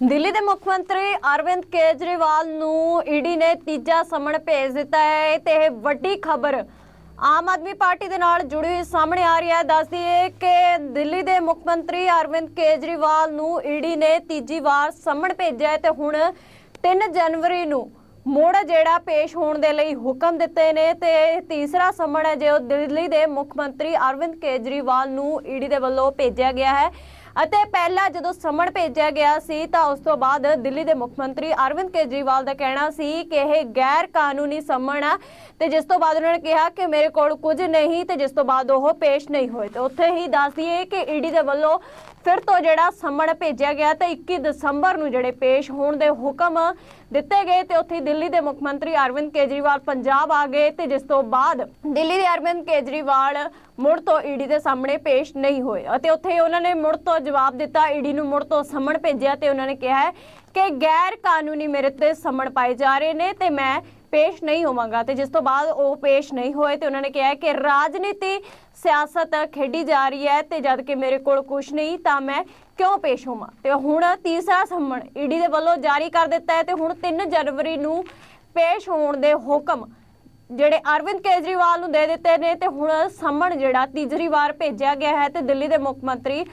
ਦਿੱਲੀ ਦੇ ਮੁੱਖ ਮੰਤਰੀ ਅਰਵਿੰਦ ਕੇਜਰੀਵਾਲ ਨੂੰ ਈਡੀ ਨੇ ਤੀਜਾ ਸਮਨ ਭੇਜ ਦਿੱਤਾ ਹੈ ਤੇ ਇਹ ਵੱਡੀ ਖਬਰ ਆਮ ਆਦਮੀ ਪਾਰਟੀ ਦੇ ਨਾਲ ਜੁੜੀ ਹੋਈ ਸਾਹਮਣੇ ਆ ਰਹੀ ਹੈ। ਦੱਸਦੀ ਹੈ ਕਿ ਦਿੱਲੀ ਦੇ ਮੁੱਖ ਮੰਤਰੀ ਅਰਵਿੰਦ ਕੇਜਰੀਵਾਲ ਨੂੰ ਈਡੀ ਨੇ ਤੀਜੀ ਵਾਰ ਸਮਨ ਭੇਜਿਆ ਹੈ ਤੇ ਹੁਣ 3 ਜਨਵਰੀ ਨੂੰ ਮੋੜ ਜਿਹੜਾ ਪੇਸ਼ ਹੋਣ ਦੇ ਲਈ ਹੁਕਮ ਦਿੱਤੇ ਨੇ ਤੇ ਤੀਸਰਾ ਸਮਣ ਹੈ, ਜੋ ਦਿੱਲੀ ਦੇ ਮੁੱਖ ਮੰਤਰੀ ਅਰਵਿੰਦ ਕੇਜਰੀਵਾਲ ਨੂੰ ਈਡੀ ਦੇ ਵੱਲੋਂ ਭੇਜਿਆ ਗਿਆ ਹੈ। ਅਤੇ ਪਹਿਲਾਂ ਜਦੋਂ ਸਮਣ ਭੇਜਿਆ ਗਿਆ ਸੀ ਤਾਂ ਉਸ ਤੋਂ ਬਾਅਦ ਦਿੱਲੀ ਦੇ ਮੁੱਖ ਮੰਤਰੀ ਅਰਵਿੰਦ ਕੇਜਰੀਵਾਲ ਦਾ ਕਹਿਣਾ ਸੀ ਕਿ ਇਹ ਗੈਰ ਕਾਨੂੰਨੀ ਸਮਣ ਆ ਤੇ ਜਿਸ ਤੋਂ ਬਾਅਦ ਉਹਨਾਂ ਨੇ ਕਿਹਾ ਕਿ ਮੇਰੇ ਕੋਲ ਕੁਝ ਨਹੀਂ ਤੇ ਜਿਸ ਤੋਂ ਬਾਅਦ ਉਹ ਪੇਸ਼ ਨਹੀਂ ਹੋਏ। ਤੇ ਉੱਥੇ ਹੀ ਦੱਸ ਦਈਏ ਕਿ ਈਡੀ ਦੇ ਵੱਲੋਂ ਫਿਰ ਤੋਂ ਜਿਹੜਾ ਸਮਨ ਭੇਜਿਆ ਗਿਆ ਤੇ 21 ਦਸੰਬਰ ਨੂੰ ਜਿਹੜੇ ਪੇਸ਼ ਹੋਣ ਦੇ ਹੁਕਮ ਦਿੱਤੇ ਗਏ ਤੇ ਉੱਥੇ ਦਿੱਲੀ ਦੇ ਮੁੱਖ ਮੰਤਰੀ ਅਰਵਿੰਦ ਕੇਜਰੀਵਾਲ ਪੰਜਾਬ ਆ ਗਏ ਤੇ ਜਿਸ ਤੋਂ ਬਾਅਦ ਦਿੱਲੀ ਦੇ ਅਰਵਿੰਦ ਕੇਜਰੀਵਾਲ ਮੁੜ ਤੋਂ ਈਡੀ ਦੇ ਸਾਹਮਣੇ ਪੇਸ਼ ਨਹੀਂ ਹੋਏ ਅਤੇ ਉੱਥੇ ਉਹਨਾਂ ਨੇ ਮੁੜ ਤੋਂ ਜਵਾਬ ਦਿੱਤਾ, ਈਡੀ ਨੂੰ ਮੁੜ ਤੋਂ ਸਮਨ ਭੇਜਿਆ ਤੇ ਉਹਨਾਂ ਨੇ ਕਿਹਾ ਕਿ ਗੈਰ ਕਾਨੂੰਨੀ ਮੇਰੇ ਤੇ ਸਮਨ ਪਾਏ ਜਾ ਰਹੇ ਨੇ ਤੇ ਮੈਂ ਪੇਸ਼ ਨਹੀਂ ਹੋਵਾਂਗਾ ਤੇ ਜਿਸ ਤੋਂ ਬਾਅਦ ਉਹ ਪੇਸ਼ ਨਹੀਂ ਹੋਏ ਤੇ ਉਹਨਾਂ ਨੇ ਕਿਹਾ ਕਿ ਰਾਜਨੀਤੀ ਸਿਆਸਤ ਖੇਡੀ ਜਾ ਰਹੀ ਹੈ ਤੇ ਜਦ ਕਿ ਮੇਰੇ ਕੋਲ ਕੁਝ ਨਹੀਂ ਤਾਂ ਮੈਂ ਕਿਉਂ ਪੇਸ਼ ਹੋਵਾਂ? ਤੇ ਹੁਣ ਤੀਸਰਾ ਸੰਮਣ ਈਡੀ ਦੇ ਵੱਲੋਂ ਜਾਰੀ ਕਰ ਦਿੱਤਾ ਹੈ ਤੇ ਹੁਣ 3 ਜਨਵਰੀ ਨੂੰ ਪੇਸ਼ ਹੋਣ ਦੇ ਹੁਕਮ ਜਿਹੜੇ ਅਰਵਿੰਦ ਕੇਜਰੀਵਾਲ ਨੂੰ ਦੇ ਦਿੱਤੇ ਨੇ ਤੇ ਹੁਣ ਸੰਮਣ ਜਿਹੜਾ ਤੀਸਰੀ ਵਾਰ ਭੇਜਿਆ ਗਿਆ ਹੈ ਤੇ ਦਿੱਲੀ ਦੇ ਮੁੱਖ ਮੰਤਰੀ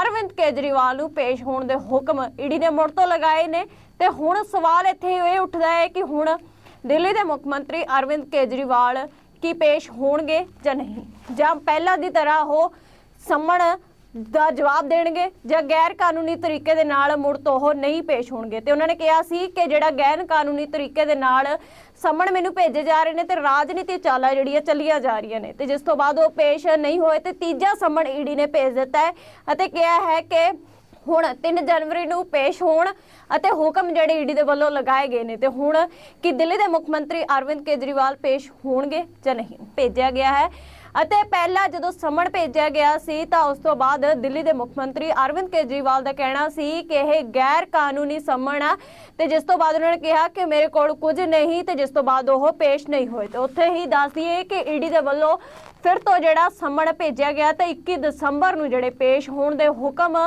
ਅਰਵਿੰਦ ਕੇਜਰੀਵਾਲ ਨੂੰ ਪੇਸ਼ ਹੋਣ ਦੇ ਹੁਕਮ ਈਡੀ ਨੇ ਮੁੜ ਤੋਂ ਲਗਾਏ ਨੇ ਤੇ ਹੁਣ ਸਵਾਲ ਇੱਥੇ ਇਹ ਉੱਠਦਾ ਹੈ ਕਿ ਹੁਣ ਦਿੱਲੀ ਦੇ ਮੁੱਖ ਮੰਤਰੀ ਅਰਵਿੰਦ ਕੇਜਰੀਵਾਲ ਕੀ ਪੇਸ਼ ਹੋਣਗੇ ਜਾਂ ਨਹੀਂ? ਜਾਂ ਪਹਿਲਾਂ ਦੀ ਤਰ੍ਹਾਂ ਉਹ ਸੰਮਣ ਦਾ ਜਵਾਬ ਦੇਣਗੇ ਜਾਂ ਗੈਰ ਕਾਨੂੰਨੀ ਤਰੀਕੇ ਦੇ ਨਾਲ ਮੁੜ ਤੋਂ ਉਹ ਨਹੀਂ ਪੇਸ਼ ਹੋਣਗੇ? ਤੇ ਉਹਨਾਂ ਨੇ ਕਿਹਾ ਸੀ ਕਿ ਜਿਹੜਾ ਗੈਰ ਕਾਨੂੰਨੀ ਤਰੀਕੇ ਦੇ ਨਾਲ ਸਮਣ ਮੈਨੂੰ ਭੇਜੇ ਜਾ ਰਹੇ ਨੇ ਤੇ ਰਾਜਨੀਤੀ ਚਾਲਾਂ ਜਿਹੜੀਆਂ ਚੱਲੀਆਂ ਜਾ ਰਹੀਆਂ ਨੇ ਤੇ ਜਿਸ ਤੋਂ ਬਾਅਦ ਉਹ ਪੇਸ਼ ਨਹੀਂ ਹੋਏ ਤੇ ਤੀਜਾ ਸੰਮਣ ਈਡੀ ਨੇ ਭੇਜ ਦਿੱਤਾ ਹੈ ਅਤੇ ਕਿਹਾ ਹੈ ਕਿ ਹੁਣ 3 ਜਨਵਰੀ ਨੂੰ ਪੇਸ਼ ਹੋਣ ਅਤੇ ਹੁਕਮ ਜਿਹੜੇ ਈਡੀ ਦੇ ਵੱਲੋਂ ਲਗਾਏ ਗਏ ਨੇ ਤੇ ਹੁਣ ਕਿ ਦਿੱਲੀ ਦੇ ਮੁੱਖ ਮੰਤਰੀ ਅਰਵਿੰਦ ਕੇਜਰੀਵਾਲ ਪੇਸ਼ ਹੋਣਗੇ ਜਾਂ ਨਹੀਂ, ਭੇਜਿਆ ਗਿਆ ਹੈ। ਅਤੇ ਪਹਿਲਾਂ ਜਦੋਂ ਸਮਨ ਭੇਜਿਆ ਗਿਆ ਸੀ ਤਾਂ ਉਸ ਤੋਂ ਬਾਅਦ ਦਿੱਲੀ ਦੇ ਮੁੱਖ ਮੰਤਰੀ ਅਰਵਿੰਦ ਕੇਜਰੀਵਾਲ ਦਾ ਕਹਿਣਾ ਸੀ ਕਿ ਇਹ ਗੈਰ ਕਾਨੂੰਨੀ ਸਮਣ ਆ ਤੇ ਜਿਸ ਤੋਂ ਬਾਅਦ ਉਹਨਾਂ ਨੇ ਕਿਹਾ ਕਿ ਮੇਰੇ ਕੋਲ ਕੁਝ ਨਹੀਂ ਤੇ ਜਿਸ ਤੋਂ ਬਾਅਦ ਉਹ ਪੇਸ਼ ਨਹੀਂ ਹੋਏ। ਤੇ ਉੱਥੇ ਹੀ ਦੱਸ ਦਈਏ ਕਿ ਈਡੀ ਦੇ ਵੱਲੋਂ ਫਿਰ ਤੋਂ ਜਿਹੜਾ ਸਮਣ ਭੇਜਿਆ ਗਿਆ ਤੇ 21 ਦਸੰਬਰ ਨੂੰ ਜਿਹੜੇ ਪੇਸ਼ ਹੋਣ ਦੇ ਹੁਕਮ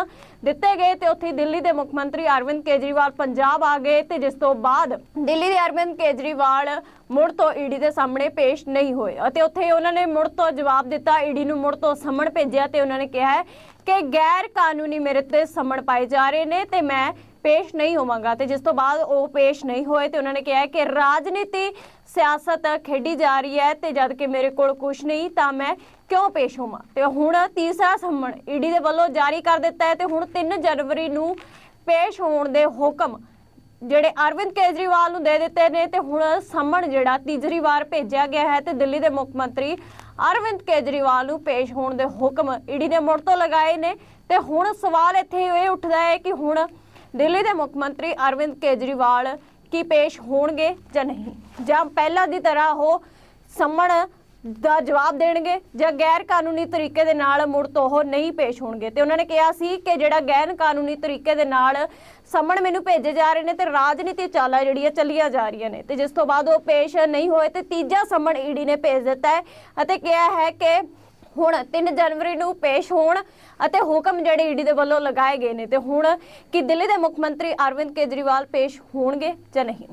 ਦਿੱਤੇ ਗਏ ਤੇ ਉੱਥੇ ਦਿੱਲੀ ਦੇ ਮੁੱਖ ਮੰਤਰੀ ਅਰਵਿੰਦ ਕੇਜਰੀਵਾਲ ਪੰਜਾਬ ਆ ਗਏ ਤੇ ਜਿਸ ਤੋਂ ਬਾਅਦ ਦਿੱਲੀ ਦੇ ਅਰਵਿੰਦ ਕੇਜਰੀਵਾਲ ਮੁੜ ਤੋਂ ਈਡੀ ਦੇ ਸਾਹਮਣੇ ਪੇਸ਼ ਨਹੀਂ ਹੋਏ ਅਤੇ ਉੱਥੇ ਉਹਨਾਂ ਨੇ ਮੁੜ ਤੋਂ ਜਵਾਬ ਦਿੱਤਾ, ਈਡੀ ਨੂੰ ਮੁੜ ਤੋਂ ਸੰਮਣ ਭੇਜਿਆ ਤੇ ਉਹਨਾਂ ਨੇ ਕਿਹਾ ਕਿ ਗੈਰ ਕਾਨੂੰਨੀ ਮੇਰੇ ਤੇ ਸਮਣ ਪਾਏ ਜਾ ਰਹੇ ਨੇ ਤੇ ਮੈਂ ਪੇਸ਼ ਨਹੀਂ ਹੋਵਾਂਗਾ ਤੇ ਜਿਸ ਤੋਂ ਬਾਅਦ ਉਹ ਪੇਸ਼ ਨਹੀਂ ਹੋਏ ਤੇ ਉਹਨਾਂ ਨੇ ਕਿਹਾ ਕਿ ਰਾਜਨੀਤੀ ਸਿਆਸਤ ਖੇਡੀ ਜਾ ਰਹੀ ਹੈ ਤੇ ਜਦ ਕਿ ਮੇਰੇ ਕੋਲ ਕੁਝ ਨਹੀਂ ਤਾਂ ਮੈਂ ਕਿਉਂ ਪੇਸ਼ ਹੋਵਾਂ? ਤੇ ਹੁਣ ਤੀਸਰਾ ਸੰਮਣ ਈਡੀ ਦੇ ਵੱਲੋਂ ਜਾਰੀ ਕਰ ਦਿੱਤਾ ਹੈ ਤੇ ਹੁਣ 3 ਜਨਵਰੀ ਨੂੰ ਪੇਸ਼ ਹੋਣ ਦੇ ਹੁਕਮ ਜਿਹੜੇ ਅਰਵਿੰਦ ਕੇਜਰੀਵਾਲ ਨੂੰ ਦੇ ਦਿੱਤੇ ਨੇ ਤੇ ਹੁਣ ਸੰਮਣ ਜਿਹੜਾ ਤੀਸਰੀ ਵਾਰ ਭੇਜਿਆ ਗਿਆ ਹੈ ਤੇ ਦਿੱਲੀ ਦੇ ਮੁੱਖ ਮੰਤਰੀ ਅਰਵਿੰਦ ਕੇਜਰੀਵਾਲ ਨੂੰ ਪੇਸ਼ ਹੋਣ ਦੇ ਹੁਕਮ ਈਡੀ ਨੇ ਮੁੜ ਤੋਂ ਲਗਾਏ ਨੇ ਤੇ ਹੁਣ ਸਵਾਲ ਇੱਥੇ ਇਹ ਉੱਠਦਾ ਹੈ ਕਿ ਹੁਣ ਦਿੱਲੀ ਦੇ ਮੁੱਖ ਮੰਤਰੀ ਅਰਵਿੰਦ ਕੇਜਰੀਵਾਲ ਕੀ ਪੇਸ਼ ਹੋਣਗੇ ਜਾਂ ਨਹੀਂ? ਜਾਂ ਪਹਿਲਾਂ ਦੀ ਤਰ੍ਹਾਂ ਉਹ ਸੰਮਣ ਦਾ ਜਵਾਬ ਦੇਣਗੇ ਜਾਂ ਗੈਰ ਕਾਨੂੰਨੀ ਤਰੀਕੇ ਦੇ ਨਾਲ ਮੁੜ ਤੋਂ ਉਹ ਨਹੀਂ ਪੇਸ਼ ਹੋਣਗੇ। ਤੇ ਉਹਨਾਂ ਨੇ ਕਿਹਾ ਸੀ ਕਿ ਜਿਹੜਾ ਗੈਰ ਕਾਨੂੰਨੀ ਤਰੀਕੇ ਦੇ ਨਾਲ ਸਮਣ ਮੈਨੂੰ ਭੇਜੇ ਜਾ ਰਹੇ ਨੇ ਤੇ ਰਾਜਨੀਤੀ ਚਾਲਾਂ ਜਿਹੜੀਆਂ ਚੱਲੀਆਂ ਜਾ ਰਹੀਆਂ ਨੇ। ਤੇ ਜਿਸ ਤੋਂ ਬਾਅਦ ਉਹ ਪੇਸ਼ ਨਹੀਂ ਹੋਏ ਤੇ ਤੀਜਾ ਸੰਮਣ ਈਡੀ ਨੇ ਭੇਜ ਦਿੱਤਾ ਹੈ ਅਤੇ ਕਿਹਾ ਹੈ ਕਿ ਹੁਣ 3 ਜਨਵਰੀ ਨੂੰ ਪੇਸ਼ ਹੋਣ ਅਤੇ ਹੁਕਮ ਜਿਹੜੇ ਈਡੀ ਦੇ ਵੱਲੋਂ ਲਗਾਏ ਗਏ ਨੇ। ਤੇ ਹੁਣ ਕਿ ਦਿੱਲੀ ਦੇ ਮੁੱਖ ਮੰਤਰੀ ਅਰਵਿੰਦ ਕੇਜਰੀਵਾਲ ਪੇਸ਼ ਹੋਣਗੇ ਜਾਂ ਨਹੀਂ?